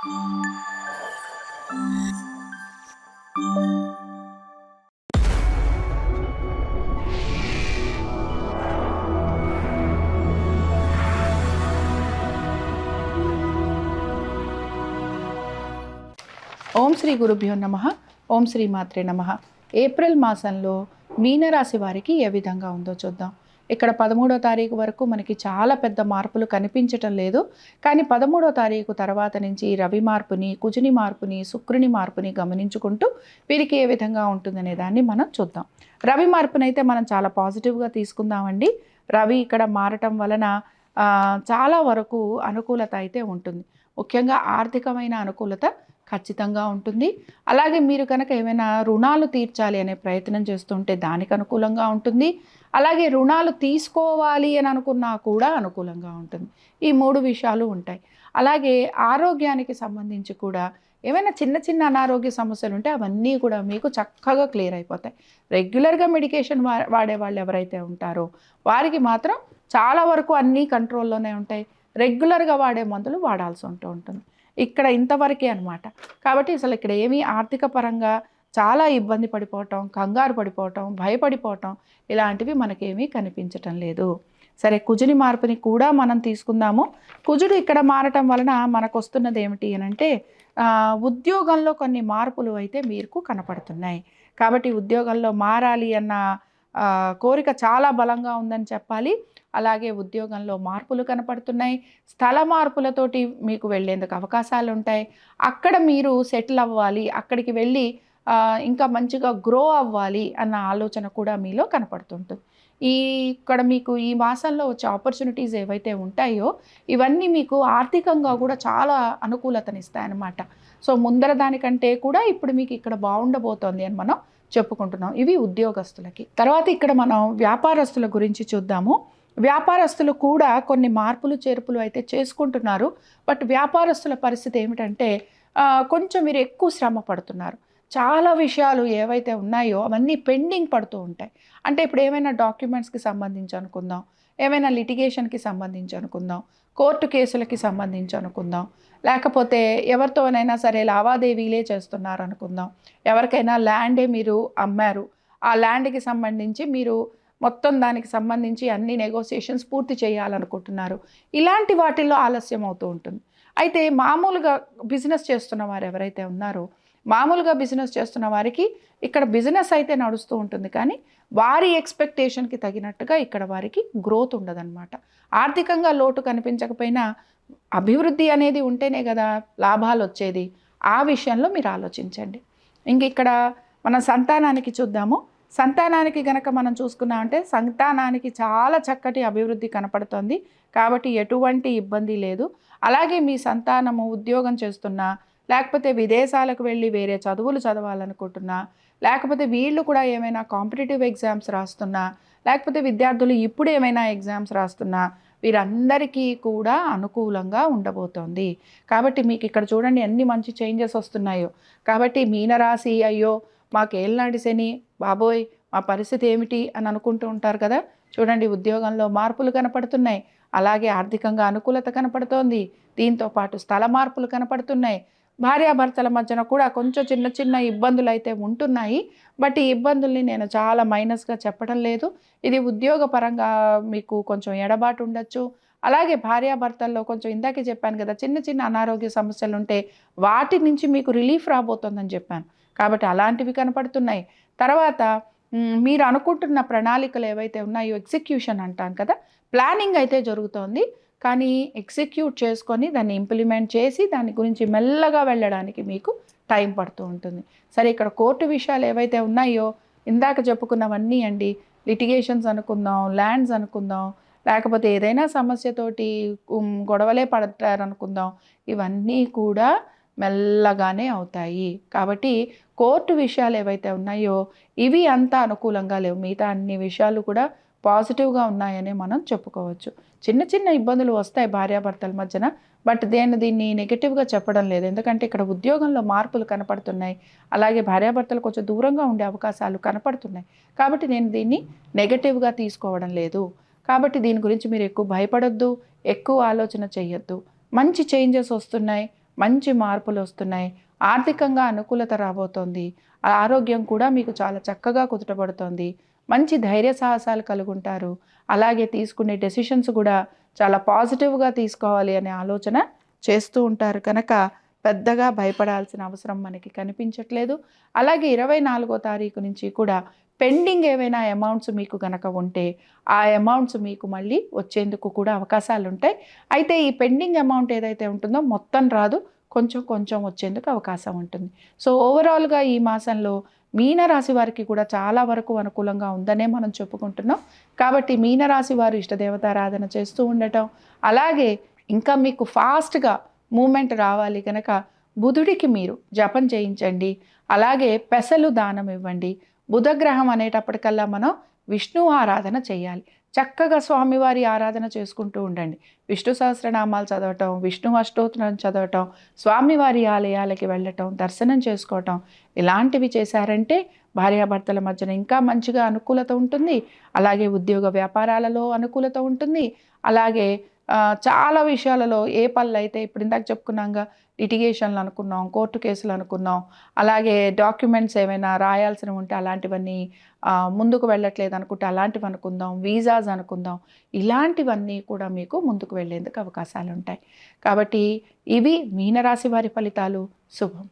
ఓం శ్రీ గురుభ్యో నమ. ఓం శ్రీ మాత్రే నమ. ఏప్రిల్ మాసంలో మీనరాశి వారికి ఏ విధంగా ఉందో చూద్దాం. ఇక్కడ పదమూడో తారీఖు వరకు మనకి చాలా పెద్ద మార్పులు కనిపించటం లేదు. కానీ పదమూడో తారీఖు తర్వాత నుంచి రవి మార్పుని కుజుని మార్పుని శుక్రుని మార్పుని గమనించుకుంటూ వీరికి ఏ విధంగా ఉంటుందనే దాన్ని మనం చూద్దాం. రవి మార్పునైతే మనం చాలా పాజిటివ్గా తీసుకుందామండి. రవి ఇక్కడ మారటం వలన చాలా వరకు అనుకూలత అయితే ఉంటుంది. ముఖ్యంగా ఆర్థికమైన అనుకూలత ఖచ్చితంగా ఉంటుంది. అలాగే మీరు కనుక ఏమైనా రుణాలు తీర్చాలి అనే ప్రయత్నం చేస్తుంటే దానికి అనుకూలంగా ఉంటుంది. అలాగే రుణాలు తీసుకోవాలి అని అనుకున్నా కూడా అనుకూలంగా ఉంటుంది. ఈ మూడు విషయాలు ఉంటాయి. అలాగే ఆరోగ్యానికి సంబంధించి కూడా ఏమైనా చిన్న చిన్న అనారోగ్య సమస్యలు ఉంటే అవన్నీ కూడా మీకు చక్కగా క్లియర్ అయిపోతాయి. రెగ్యులర్గా మెడికేషన్ వా వాడే వాళ్ళు ఎవరైతే ఉంటారో వారికి మాత్రం చాలా వరకు అన్నీ కంట్రోల్లోనే ఉంటాయి. రెగ్యులర్గా వాడే మందులు వాడాల్సి ఉంటూ ఉంటుంది. ఇక్కడ ఇంతవరకే అనమాట కాబట్టి అసలు ఇక్కడ ఏమీ ఆర్థిక పరంగా చాలా ఇబ్బంది పడిపోవటం కంగారు పడిపోవటం భయపడిపోవటం ఇలాంటివి మనకేమీ కనిపించటం లేదు. సరే కుజుని మార్పుని కూడా మనం తీసుకుందాము. కుజుడు ఇక్కడ మారటం వలన మనకు వస్తున్నది ఏమిటి అని అంటే ఉద్యోగంలో కొన్ని మార్పులు అయితే మీకు కనపడుతున్నాయి. కాబట్టి ఉద్యోగంలో మారాలి అన్న కోరిక చాలా బలంగా ఉందని చెప్పాలి. అలాగే ఉద్యోగంలో మార్పులు కనపడుతున్నాయి. స్థల మార్పులతోటి మీకు వెళ్ళేందుకు అవకాశాలు ఉంటాయి. అక్కడ మీరు సెటిల్ అవ్వాలి. అక్కడికి వెళ్ళి ఇంకా మంచిగా గ్రో అవ్వాలి అన్న ఆలోచన కూడా మీలో కనపడుతుంటుంది. ఈ ఇక్కడ మీకు ఈ మాసంలో వచ్చే ఆపర్చునిటీస్ ఏవైతే ఉంటాయో ఇవన్నీ మీకు ఆర్థికంగా కూడా చాలా అనుకూలతనిస్తాయన్నమాట. సో ముందర దానికంటే కూడా ఇప్పుడు మీకు ఇక్కడ బాగుండబోతోంది అని మనం చెప్పుకుంటున్నాం. ఇవి ఉద్యోగస్తులకి. తర్వాత ఇక్కడ మనం వ్యాపారస్తుల గురించి చూద్దాము. వ్యాపారస్తులు కూడా కొన్ని మార్పులు చేర్పులు అయితే చేసుకుంటున్నారు. బట్ వ్యాపారస్తుల పరిస్థితి ఏమిటంటే కొంచెం మీరు ఎక్కువ శ్రమ పడుతున్నారు. చాలా విషయాలు ఏవైతే ఉన్నాయో అవన్నీ పెండింగ్ పడుతూ ఉంటాయి. అంటే ఇప్పుడు ఏమైనా డాక్యుమెంట్స్కి సంబంధించి అనుకుందాం. ఏమైనా లిటిగేషన్కి సంబంధించి అనుకుందాం కోర్టు కేసులకి సంబంధించి అనుకుందాం లేకపోతే ఎవరితోనైనా సరే లావాదేవీలే చేస్తున్నారు అనుకుందాం ఎవరికైనా ల్యాండే మీరు అమ్మారు. ఆ ల్యాండ్కి సంబంధించి మీరు మొత్తం దానికి సంబంధించి అన్ని నెగోసియేషన్స్ పూర్తి చేయాలనుకుంటున్నారు. ఇలాంటి వాటిల్లో ఆలస్యం అవుతూ ఉంటుంది. అయితే మామూలుగా బిజినెస్ చేస్తున్న వారు ఎవరైతే ఉన్నారో మామూలుగా బిజినెస్ చేస్తున్న వారికి ఇక్కడ బిజినెస్ అయితే నడుస్తూ ఉంటుంది కానీ వారి ఎక్స్పెక్టేషన్కి తగినట్టుగా ఇక్కడ వారికి గ్రోత్ ఉండదన్నమాట. ఆర్థికంగా లోటు కనిపించకపోయినా అభివృద్ధి అనేది ఉంటేనే కదా లాభాలు వచ్చేది. ఆ విషయంలో మీరు ఆలోచించండి. ఇంక ఇక్కడ మన సంతానానికి చూద్దాము. సంతానానికి గనక మనం చూసుకున్నామంటే సంతానానికి చాలా చక్కటి అభివృద్ధి కనపడుతుంది. కాబట్టి ఎటువంటి ఇబ్బంది లేదు. అలాగే మీ సంతానము ఉద్యోగం చేస్తున్నా లేకపోతే విదేశాలకు వెళ్ళి వేరే చదువులు చదవాలనుకుంటున్నా లేకపోతే వీళ్ళు కూడా ఏమైనా కాంపిటేటివ్ ఎగ్జామ్స్ రాస్తున్నా లేకపోతే విద్యార్థులు ఇప్పుడు ఏమైనా ఎగ్జామ్స్ రాస్తున్నా వీరందరికీ కూడా అనుకూలంగా ఉండబోతోంది. కాబట్టి మీకు ఇక్కడ చూడండి అన్ని మంచి చేంజెస్ వస్తున్నాయో. కాబట్టి మీనరాశి అయ్యో మాకు ఏళ్ళనాటి శని బాబోయ్ మా పరిస్థితి ఏమిటి అని అనుకుంటూ ఉంటారు కదా. చూడండి ఉద్యోగంలో మార్పులు కనపడుతున్నాయి. అలాగే ఆర్థికంగా అనుకూలత కనపడుతోంది. దీంతో పాటు స్థల మార్పులు కనపడుతున్నాయి. భార్యాభర్తల మధ్యన కూడా కొంచెం చిన్న చిన్న ఇబ్బందులు అయితే ఉంటున్నాయి. బట్ ఈ ఇబ్బందుల్ని నేను చాలా మైనస్గా చెప్పడం లేదు. ఇది ఉద్యోగపరంగా మీకు కొంచెం ఎడబాటు ఉండొచ్చు. అలాగే భార్యాభర్తల్లో కొంచెం ఇందాకే చెప్పాను కదా చిన్న చిన్న అనారోగ్య సమస్యలు ఉంటే వాటి నుంచి మీకు రిలీఫ్ రాబోతోందని చెప్పాను. కాబట్టి అలాంటివి కనపడుతున్నాయి. తర్వాత మీరు అనుకుంటున్న ప్రణాళికలు ఏవైతే ఉన్నాయో ఎగ్జిక్యూషన్ అంటాం కదా ప్లానింగ్ అయితే జరుగుతోంది. కానీ ఎగ్జిక్యూట్ చేసుకొని దాన్ని ఇంప్లిమెంట్ చేసి దాని గురించి మెల్లగా వెళ్ళడానికి మీకు టైం పడుతూ ఉంటుంది. సరే ఇక్కడ కోర్టు విషయాలు ఏవైతే ఉన్నాయో ఇందాక చెప్పుకున్నవన్నీ అండి లిటిగేషన్స్ అనుకుందాం ల్యాండ్స్ అనుకుందాం లేకపోతే ఏదైనా సమస్యతోటి గొడవలే పడతారనుకుందాం ఇవన్నీ కూడా మెల్లగానే అవుతాయి. కాబట్టి కోర్టు విషయాలు ఏవైతే ఉన్నాయో ఇవి అంత అనుకూలంగా లేవు. మిగతా అన్ని విషయాలు కూడా పాజిటివ్గా ఉన్నాయని మనం చెప్పుకోవచ్చు. చిన్న చిన్న ఇబ్బందులు వస్తాయి భార్యాభర్తల మధ్యన బట్ దేని దీన్ని నెగిటివ్గా చెప్పడం లేదు. ఎందుకంటే ఇక్కడ ఉద్యోగంలో మార్పులు కనపడుతున్నాయి. అలాగే భార్యాభర్తలు కొంచెం దూరంగా ఉండే అవకాశాలు కనపడుతున్నాయి. కాబట్టి నేను దీన్ని నెగటివ్గా తీసుకోవడం లేదు. కాబట్టి దీని గురించి మీరు ఎక్కువ భయపడొద్దు ఎక్కువ ఆలోచన చేయొద్దు మంచి చేంజెస్ వస్తున్నాయి మంచి మార్పులు వస్తున్నాయి. ఆర్థికంగా అనుకూలత రాబోతోంది. ఆరోగ్యం కూడా మీకు చాలా చక్కగా కుదుటపడుతోంది. మంచి ధైర్య సాహసాలు కలుగుంటారు. అలాగే తీసుకునే డెసిషన్స్ కూడా చాలా పాజిటివ్గా తీసుకోవాలి అనే ఆలోచన చేస్తూ ఉంటారు. కనుక పెద్దగా భయపడాల్సిన అవసరం మనకి కనిపించట్లేదు. అలాగే ఇరవై నాలుగో తారీఖు నుంచి కూడా పెండింగ్ ఏవైనా అమౌంట్స్ మీకు గనక ఉంటే ఆ అమౌంట్స్ మీకు మళ్ళీ వచ్చేందుకు కూడా అవకాశాలు ఉంటాయి అయితే ఈ పెండింగ్ అమౌంట్ ఏదైతే ఉంటుందో మొత్తం రాదు. కొంచెం కొంచెం వచ్చేందుకు అవకాశం ఉంటుంది. సో ఓవరాల్గా ఈ మాసంలో మీనరాశి వారికి కూడా చాలా వరకు అనుకూలంగా ఉందనే మనం చెప్పుకుంటున్నాం. కాబట్టి మీనరాశి వారు ఇష్టదేవతారాధన చేస్తూ ఉండటం అలాగే ఇంకా మీకు ఫాస్ట్గా మూమెంట్ రావాలి కనుక బుధుడికి మీరు జపం చేయించండి అలాగే పెసలు దానం ఇవ్వండి. బుధగ్రహం అనేటప్పటికల్లా మనం విష్ణు ఆరాధన చేయాలి. చక్కగా స్వామివారి ఆరాధన చేసుకుంటూ ఉండండి. విష్ణు సహస్రనామాలు చదవటం విష్ణు అష్టోత్తరం చదవటం స్వామివారి ఆలయాలకి వెళ్ళటం దర్శనం చేసుకోవటం ఇలాంటివి చేశారంటే భార్యాభర్తల మధ్యన ఇంకా మంచిగా అనుకూలత ఉంటుంది. అలాగే ఉద్యోగ వ్యాపారాలలో అనుకూలత ఉంటుంది. అలాగే చాలా విషయాలలో ఏ పనులు అయితే ఇప్పుడు ఇందాక చెప్పుకున్నాగా లిటిగేషన్లు అనుకున్నాం కోర్టు కేసులు అనుకున్నాం అలాగే డాక్యుమెంట్స్ ఏమైనా రాయాల్సినవి ఉంటే అలాంటివన్నీ ముందుకు వెళ్ళట్లేదు అనుకుంటే అలాంటివి అనుకుందాం వీసాస్ అనుకుందాం ఇలాంటివన్నీ కూడా మీకు ముందుకు వెళ్ళేందుకు అవకాశాలు ఉంటాయి. కాబట్టి ఇవి మీనరాశి వారి ఫలితాలు. శుభం.